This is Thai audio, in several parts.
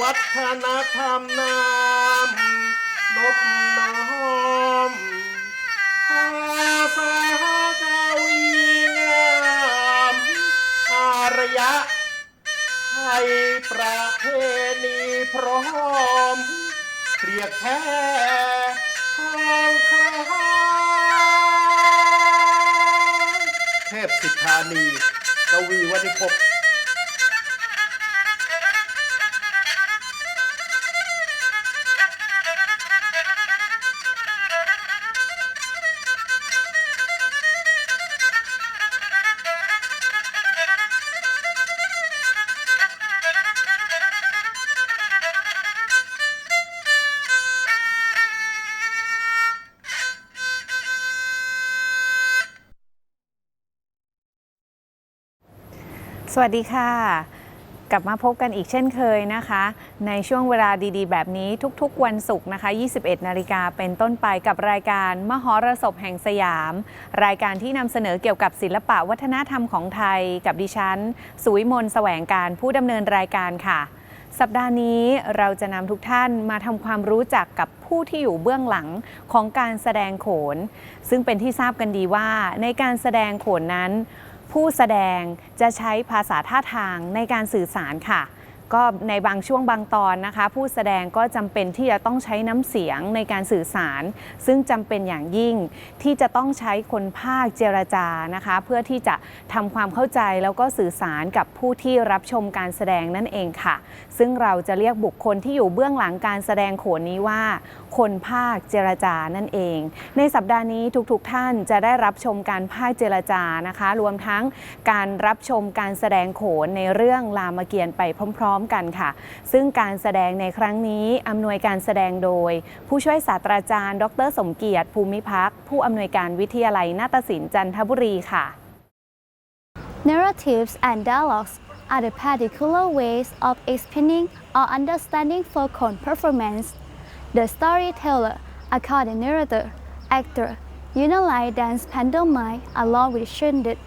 วัฒนธรรมนามนบน้อมภาษากาวีงามอารยะไทยประเพณีพร้อมเรียกแท้ทองคำเทพสิทธานีกวีวัณิพ สวัสดีค่ะ กลับมาพบกันอีกเช่นเคยนะคะ ในช่วงเวลาดีๆ แบบนี้ทุกๆ วันศุกร์นะคะ 21 นาฬิกาเป็นต้นไปกับรายการมหรสพแห่งสยาม รายการที่นำเสนอเกี่ยวกับศิลปะวัฒนธรรมของไทย กับดิฉัน สุวิมลแสวงการผู้ดำเนินรายการค่ะ สัปดาห์นี้เราจะนำทุกท่านมาทำความรู้จักกับผู้ที่อยู่เบื้องหลังของการแสดงโขน ซึ่งเป็นที่ทราบกันดีว่าในการแสดงโขนนั้น ผู้แสดงจะใช้ภาษาท่าทางในการสื่อสารค่ะ ก็ในบางช่วงบางตอนนะคะ ผู้แสดงก็จำเป็นที่จะต้องใช้น้ำเสียงในการสื่อสาร ซึ่งจำเป็นอย่างยิ่งที่จะต้องใช้คนภาคเจรจานะคะ เพื่อที่จะทำความเข้าใจแล้วก็สื่อสารกับผู้ที่รับชมการแสดงนั่นเองค่ะ ซึ่งเราจะเรียกบุคคลที่อยู่เบื้องหลังการแสดงโขนนี้ว่า คนภาคเจรจานั่นเอง ในสัปดาห์นี้ทุกๆทท่านจะได้รับชมการภาคเจรจานะคะ รวมทั้งการรับชมการแสดงโขนในเรื่องรามเกียรติ์ไปพร้อม ๆ กันค่ะ ซึ่งการแสดงในครั้งนี้อำนวยการแสดงโดย ผู้ช่วยศาสตราจารย์ ดร สมเกียรติภูมิพักผู้อำนวยการวิทยาลัยนาฏศิลป์จันทบุรีค่ะ Narratives and dialogues are the particular ways of explaining or understanding folk performance. The storyteller called the narrator, actor, unalike dance pantomime along with shindig.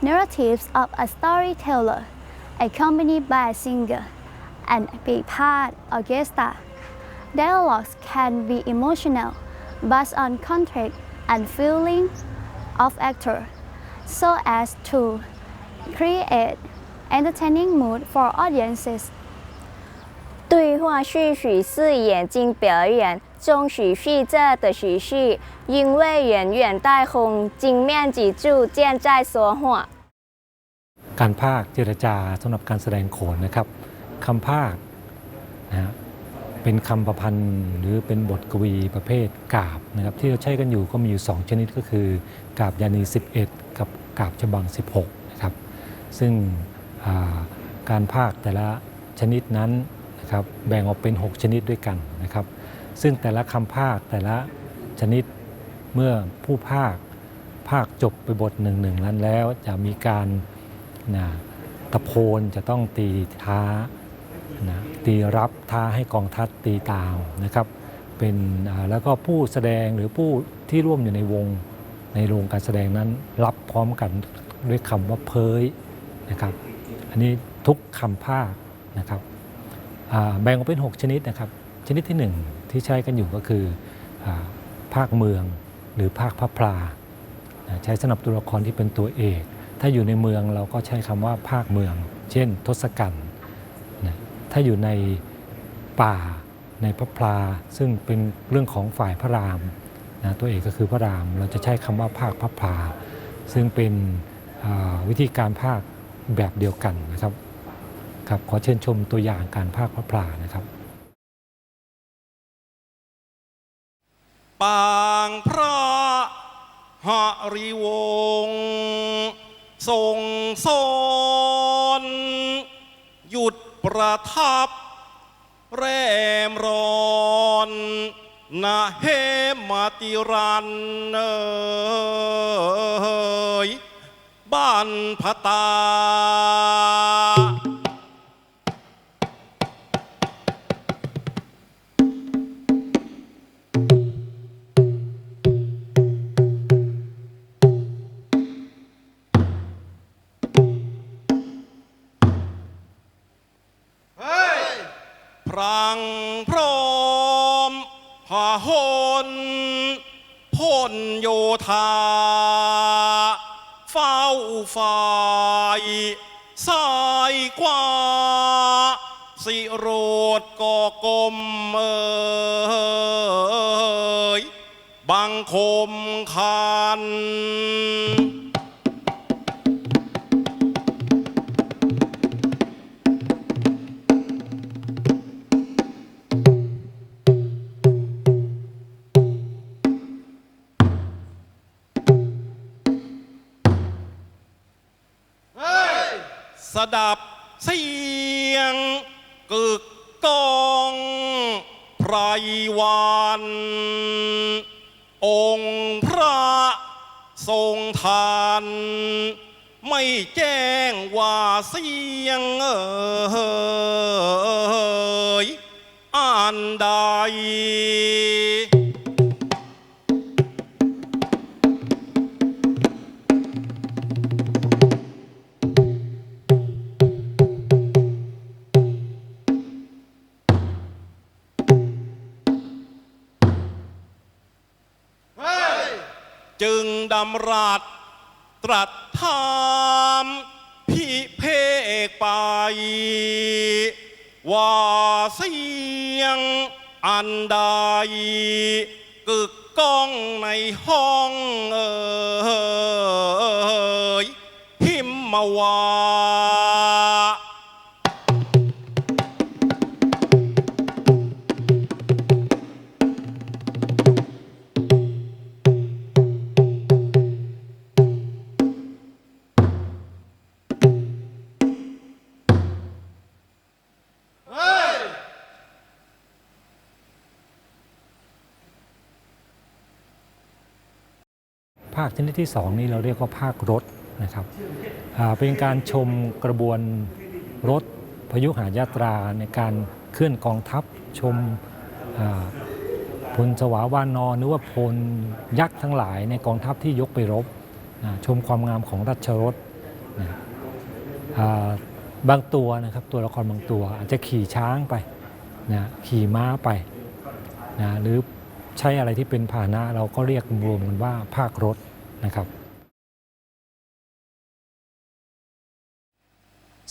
Narratives of a storyteller, accompanied by a singer, and big part orchestra. Dialogues can be emotional, based on context and feeling of actor, so as to create entertaining mood for audiences. 对话是许是眼睛表演中许是这的许是，因为远远带红镜面记住现在说话。 การภาคเจรจาสำหรับการแสดงโขนนะครับคำภาคนะฮะเป็นคำประพันธ์หรือเป็นบทกวีประเภทกาบนะครับที่เราใช้กันอยู่ก็มีอยู่ 2 ชนิดก็คือกาบยานี 11 กับกาบฉบัง 16นะครับซึ่งอ่าการภาคแต่ละชนิดนั้น นะครับแบ่งออกเป็น 6 ชนิดด้วยกันนะครับ ซึ่งแต่ละคำภาคแต่ละชนิดเมื่อผู้ภาคภาคจบไปบทหนึ่งหนึ่งนั้นแล้วจะมีการนะตะโพนจะต้องตีท้านะตีรับท้าให้กองทัพตีตามนะครับเป็นแล้วก็ผู้แสดงหรือผู้ที่ร่วมอยู่ในวงในโรงการแสดงนั้นรับพร้อมกันด้วยคำว่าเพยนะครับ อันนี้ทุกคำภาคนะครับ แบ่งออกเป็น 6 ชนิดนะครับ ชนิดที่ 1 ที่ใช้กันอยู่ก็คืออภาคเมืองหรือภาคพระพลาใช้สำหรับตัวละครที่เป็นตัวเอก ถ้าอยู่ในเมืองเราก็ใช้คำว่าภาคเมือง เช่น ทศกัณฐ์ถ้าอยู่ในป่าในพระพลาซึ่งเป็นเรื่องของฝ่ายพระรามนะตัวเอกก็คือพระราม เราจะใช้คำว่าภาคพระพลาซึ่งเป็นวิธีการภาคแบบเดียวกันนะครับ ครับขอเชิญชมตัวอย่างการภาคพระพลานะครับ ปางพระหริวงศ์ทรงสนหยุดประทับ แรมรอนนาเฮมาติรันเอยบ้านพตา รังพร้อมพาหนพ่นโยธา เฝ้าฝ่ายซ้ายขวาสิโรดก่อกลมเอ่ยบังคมคัน สดับเสียงกึกก้องไพรวันองค์พระทรงทาน ไม่แจ้งว่าเสียงเอ่ยอันใดจึงดำรัสตรัสถามพิเพกไป ว่าเสียงอันใดกึกก้องในห้องเอ่ ภาคชนิดที่สองนี้เราเรียกว่าภาครถนะครับเป็นการชมกระบวนรถพยุหายาตราในการเคลื่อนกองทัพชมพลสวาวานอนหรือว่าพลยักษ์ทั้งหลายในกองทัพที่ยกไปรบ ชมความงามของรัชรถบางตัวนะครับตัวละครบางตัวอาจจะขี่ช้างไปนะขี่ม้าไปนะหรือใช้อะไรที่เป็นพาหนะเราก็เรียกรวมกันว่าภาครถ นะครับ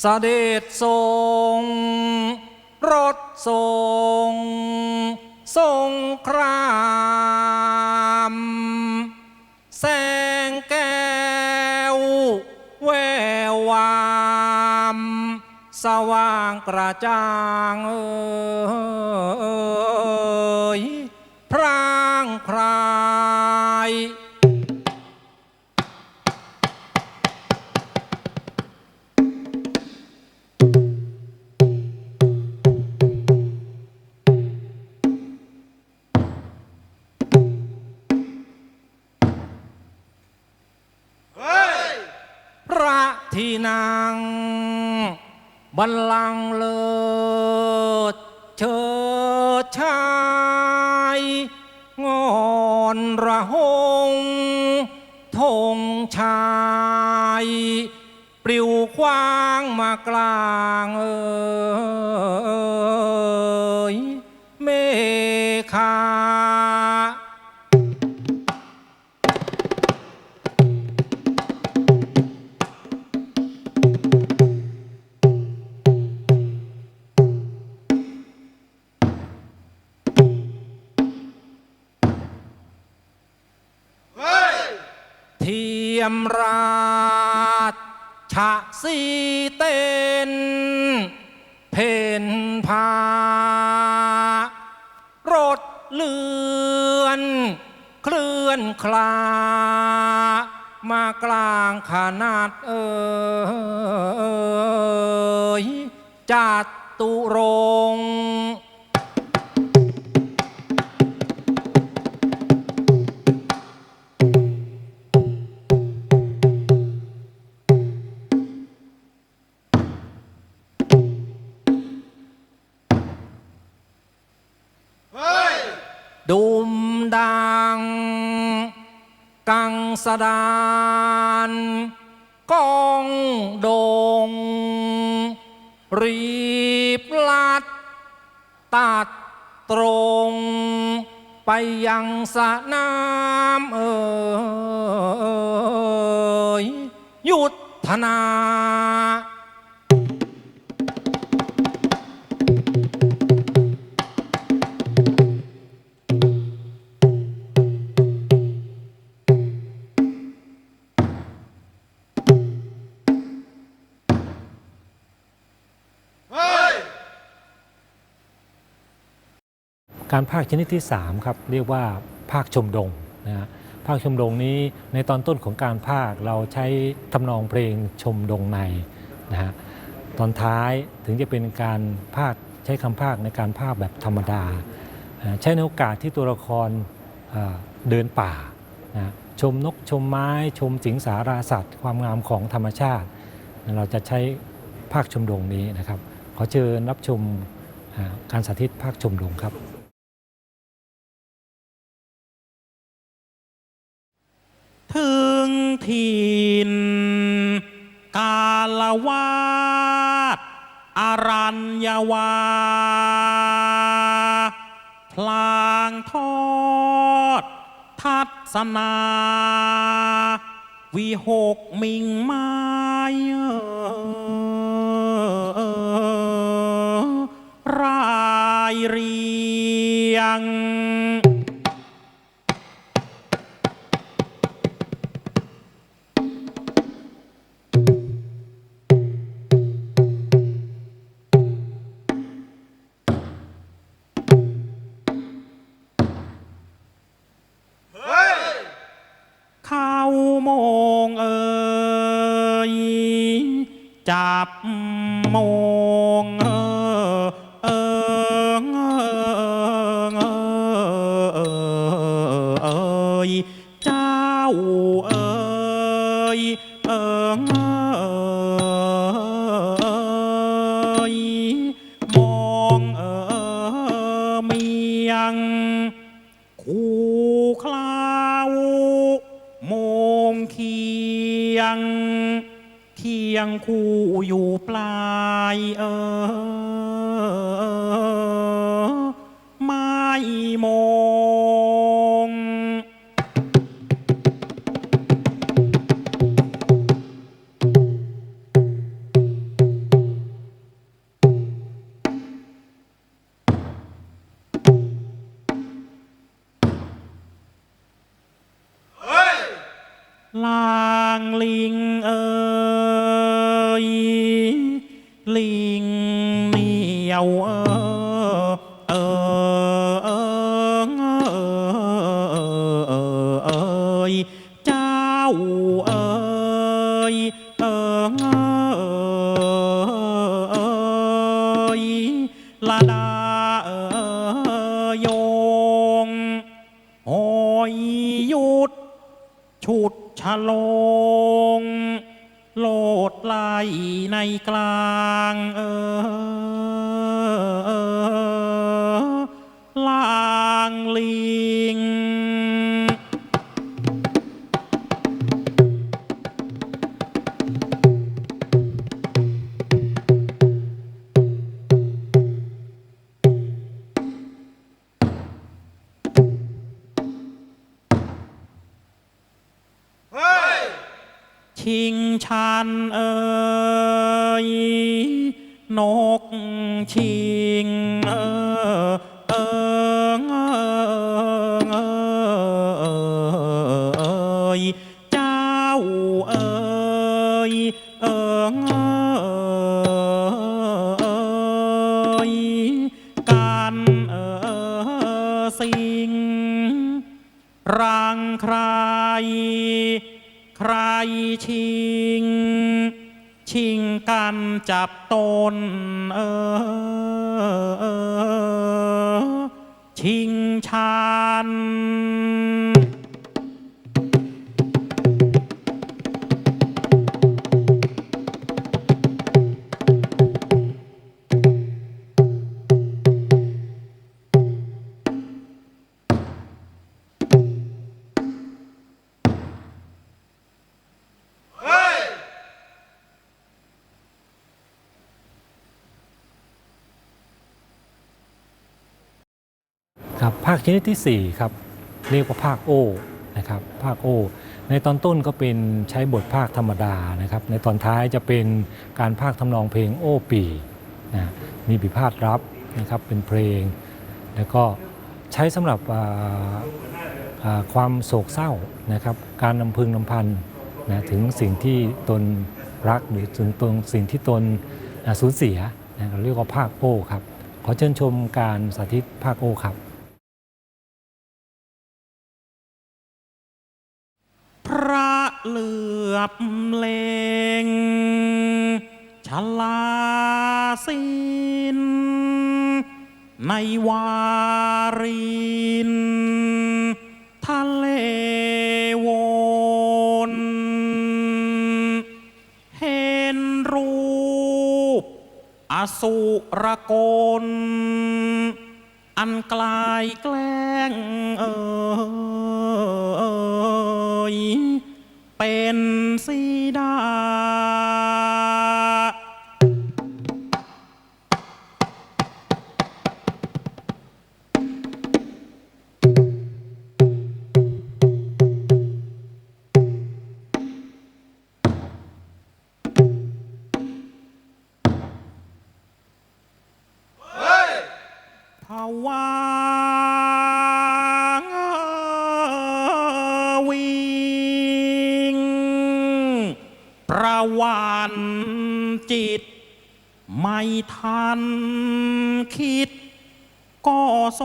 เสด็จทรงรถทรงทรงคราม แสงแก้ว แวววาม สว่างกระจ่างเอ่ยพรางพราย ยมราชะสีเต้นเพนพารถเลือน เคลื่อนคลา มากลางขนาดเอ่ยจัดตุรง ดุมดัง กังสดานกองโดง รีบลัด ตัดตรง ไปยังสะน้ำเอ่ยยุทธนา การภาคชนิดที่3ครับเรียกว่าภาคชมดงนะฮะภาคชมดงนี้ในตอนต้นของการภาคเราใช้ทำนองเพลงชมดงในนะฮะตอนท้ายถึงจะเป็นการภาคใช้คำภาคในการภาคแบบธรรมดา ใช้ในโอกาสที่ตัวละครเดินป่านะชมนกชมไม้ชมสิงสาราสัตว์ ความงามของธรรมชาติ เราจะใช้ภาคชมดงนี้นะครับ ขอเชิญรับชมการสาธิตภาคชมดงครับ ถึงถิ่นกาลวาดอารัญญาวา พลางทอด ทัศนา วิหกมิงไม้รายเรียง ยังคู่อยู่ปลายเออ ชิงชันเอ่ยนกชิงเอ่อ ชิง ชิงกันจับตนเออชิงชัน ครับภาคชนิดที่4ครับเรียกว่าภาคโอนะครับภาคโอ ในตอนต้นก็เป็นใช้บทภาคธรรมดานะครับ ในตอนท้ายจะเป็นการภาคทำนองเพลงโอปีนะมีบิพาทรับนะครับเป็นเพลง แล้วก็ใช้สำหรับความโศกเศร้านะครับการนำพึงนำพันนะถึงสิ่งที่ตนรักหรือถึงตนสิ่งที่ตนสูญเสียนะเราเรียกว่าภาคโอครับ ขอเชิญชมการสาธิตภาคโอครับ เหลือบเลงชลาสินในวารินทะเลวนเห็นรูป อสุรกล อันกลายแกล้งเอย เป็นสีดา จิต ไม่ทันคิดก็โซ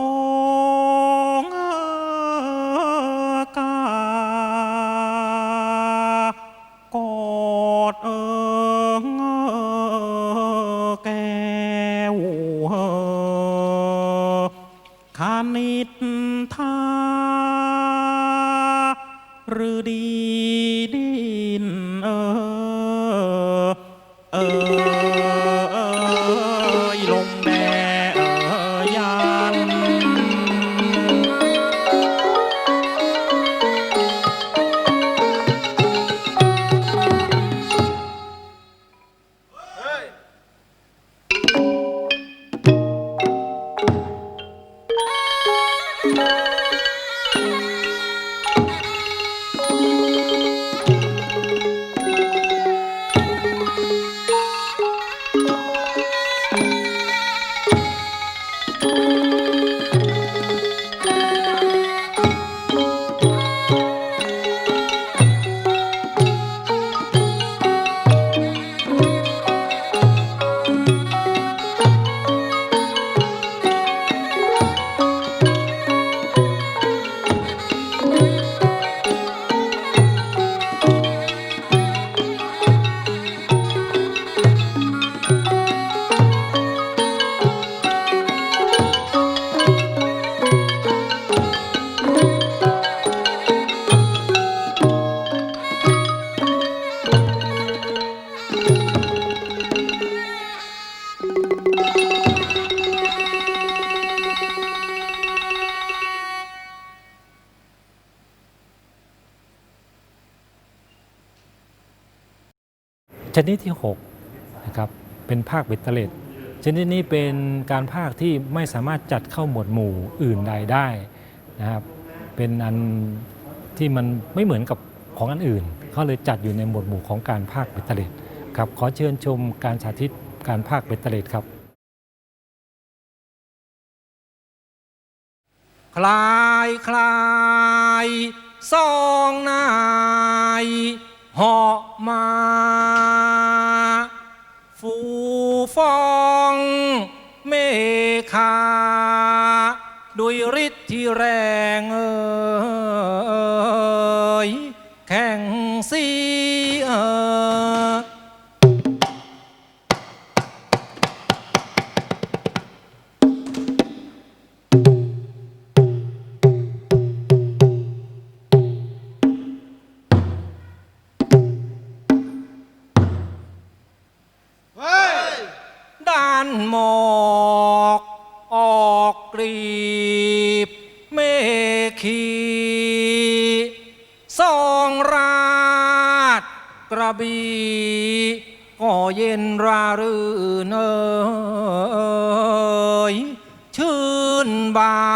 ชนิดที่6นะครับเป็นภาคเบตเตเลดชนิดนี้เป็นการภาคที่ไม่สามารถจัดเข้าหมวดหมู่อื่นใดได้นะครับเป็นอันที่มันไม่เหมือนกับของอันอื่นเขาเลยจัดอยู่ในหมวดหมู่ของการภาคเบตเตเลดครับขอเชิญชมการสาธิตการภาคเบตเตเลดครับ คลายคลายสองนาย เหาะมาฟูฟองเมฆาด้วยฤทธิ์ที่แรงเอ่ยแข่งสีานหมอกออกกรีบเมฆีสองราดกระบีก็เย็นรารื่นเอ่ยชื่นบาน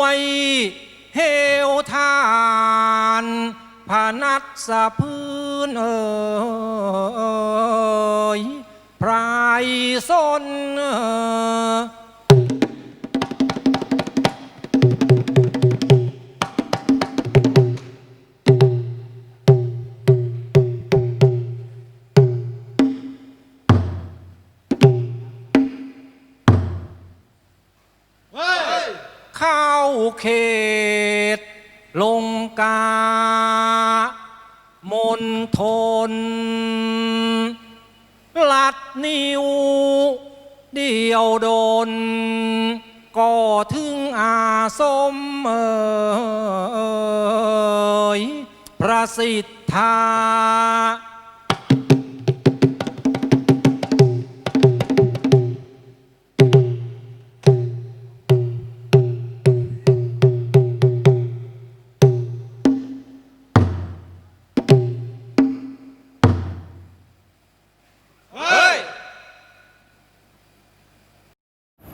วยเหวทานพานัสสะพื้นเอ่ยพรายสนเอ่ย เขต ลงกามนทนลัดนิว เดียวโดนก็ถึงอาสมเอ่ยประสิทธา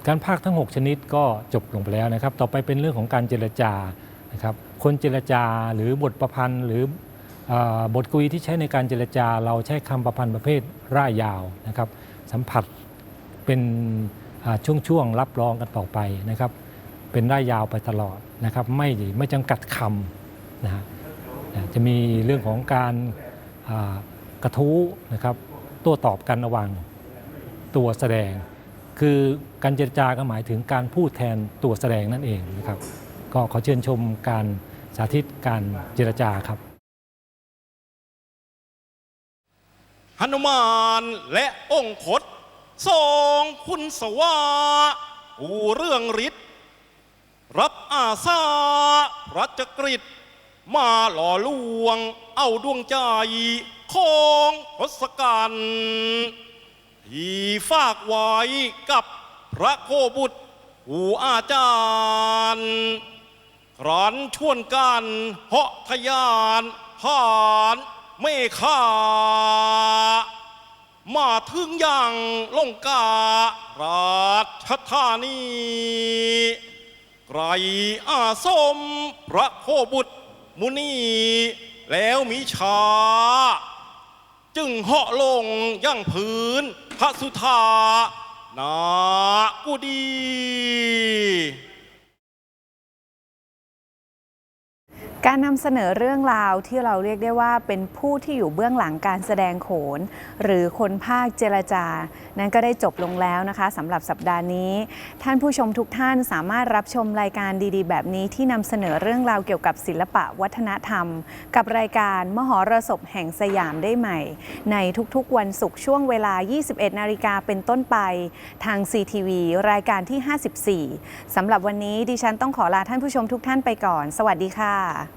การพากทั้ง 6 ชนิดก็จบลงไปแล้วนะครับ ต่อไปเป็นเรื่องของการเจรจานะครับ คนเจรจาหรือบทประพันธ์ หรืออบทกวีที่ใช้ในการเจรจา เราใช้คำประพันธ์ประเภทร่ายยาวนะครับ สัมผัสเป็นช่วงๆรับรองกันต่อไปนะครับ เป็นร่ายยาวไปตลอดนะครับ ไม่ไม่จำกัดคำนะฮะจะมีเรื่องของการกระทู้นะครับโต้ตอบกันระหว่างตัวแสดง คือการเจรจาก็หมายถึงการพูดแทนตัวแสดงนั่นเองนะครับ ก็ขอเชิญชมการสาธิตการเจรจาครับหนุมานและองคตสองคุณสวาอูเรื่องฤทธิ์รับอาสาพระจักริดมาหล่อลวง เอาดวงใจของทศกัณฐ์ ที่ฝากไว้กับพระโคบุตรอูอาจารย์ครันชวนกันเหาะทะยานหานไม่ขามาถึงอย่างลงการาชธานีไกรอาสมพระโคบุตรมุนี แล้วมีชา จึงเหาะลงยังพื้น พระสุธานากุดี การนำเสนอเรื่องราวที่เราเรียกได้ว่าเป็นผู้ที่อยู่เบื้องหลังการแสดงโขน หรือคนภาคเจรจา นั้นก็ได้จบลงแล้วนะคะสำหรับสัปดาห์นี้ ท่านผู้ชมทุกท่านสามารถรับชมรายการดีๆ แบบนี้ที่นำเสนอเรื่องราวเกี่ยวกับศิลปะวัฒนธรรม กับรายการมหรสพแห่งสยามได้ใหม่ ในทุกๆวันศุกร์ช่วงเวลา 21 นาฬิกาเป็นต้นไป ทาง CTV รายการที่ 54สำหรับวันนี้ดิฉันต้องขอลาท่านผู้ชมทุกท่านไปก่อน สวัสดีค่ะ